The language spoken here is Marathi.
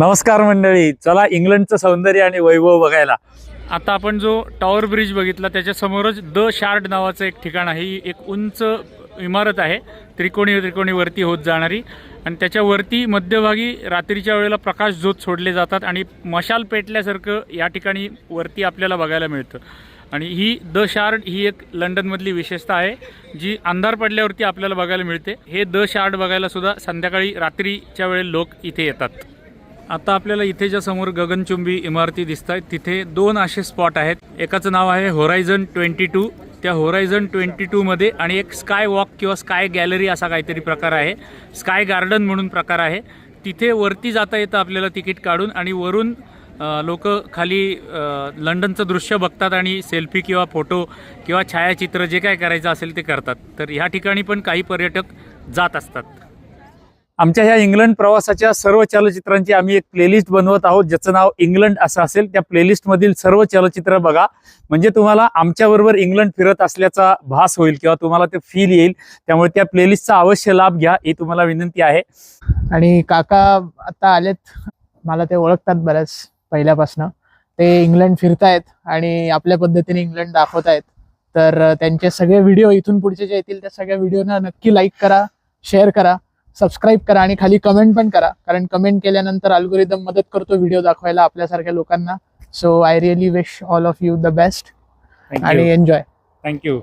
नमस्कार मंडळी चला इंग्लंडचं सौंदर्य आणि वैभव बघायला. आता आपण जो टॉवर ब्रिज बघितला त्याच्यासमोरच द शार्ड नावाचं एक ठिकाण आहे. ही एक उंच इमारत आहे. त्रिकोणी त्रिकोणी वरती होत जाणारी. आणि त्याच्यावरती मध्यभागी रात्रीच्या वेळेला प्रकाश झोत सोडले जातात आणि मशाल पेटल्यासारखं या ठिकाणी वरती आपल्याला बघायला मिळतं. आणि ही द शार्ड ही एक लंडनमधली विशेषता आहे जी अंधार पडल्यावरती आपल्याला बघायला मिळते. हे द शार्ड बघायला सुद्धा संध्याकाळी रात्रीच्या वेळेला लोक इथे येतात. आता आपल्याला इथे ज्या समोर गगनचुंबी इमारती दिसत आहेत तिथे दोन असे स्पॉट आहेत. एकाचं नाव आहे होरायझन ट्वेंटी टू त्या होरायझन ट्वेंटी टूमध्ये आणि एक स्काय वॉक किंवा स्काय गॅलरी असा काहीतरी प्रकार आहे. स्काय गार्डन म्हणून प्रकार आहे. तिथे वरती जाता येतं आपल्याला तिकीट काढून आणि वरून लोक खाली लंडनचं दृश्य बघतात आणि सेल्फी किंवा फोटो किंवा छायाचित्र जे काय करायचं असेल ते करतात. तर ह्या ठिकाणी पण काही पर्यटक जात असतात. आमच्या ह्या इंग्लंड प्रवासाच्या सर्व चलचित्रांची आम्ही एक प्लेलिस्ट बनवत आहोत ज्याचं नाव इंग्लंड असं असेल. त्या प्लेलिस्टमधील सर्व चलचित्र बघा. म्हणजे तुम्हाला आमच्याबरोबर इंग्लंड फिरत असल्याचा भास होईल किंवा तुम्हाला ते फील येईल. त्यामुळे त्या प्लेलिस्टचा अवश्य लाभ घ्या ही तुम्हाला विनंती आहे. आणि काका आता आलेत. मला ते ओळखतात बऱ्याच पहिल्यापासनं. ते इंग्लंड फिरतायत आणि आपल्या पद्धतीने इंग्लंड दाखवतायत. तर त्यांचे सगळे व्हिडिओ इथून पुढचे जे येतील त्या सगळ्या व्हिडिओना नक्की लाईक करा शेअर करा. सबस्क्राईब करा आणि खाली कमेंट पण करा. कारण कमेंट केल्यानंतर अल्गोरिदम मदत करतो व्हिडिओ दाखवायला आपल्यासारख्या लोकांना. So I really wish all of you the best आणि एन्जॉय थँक्यू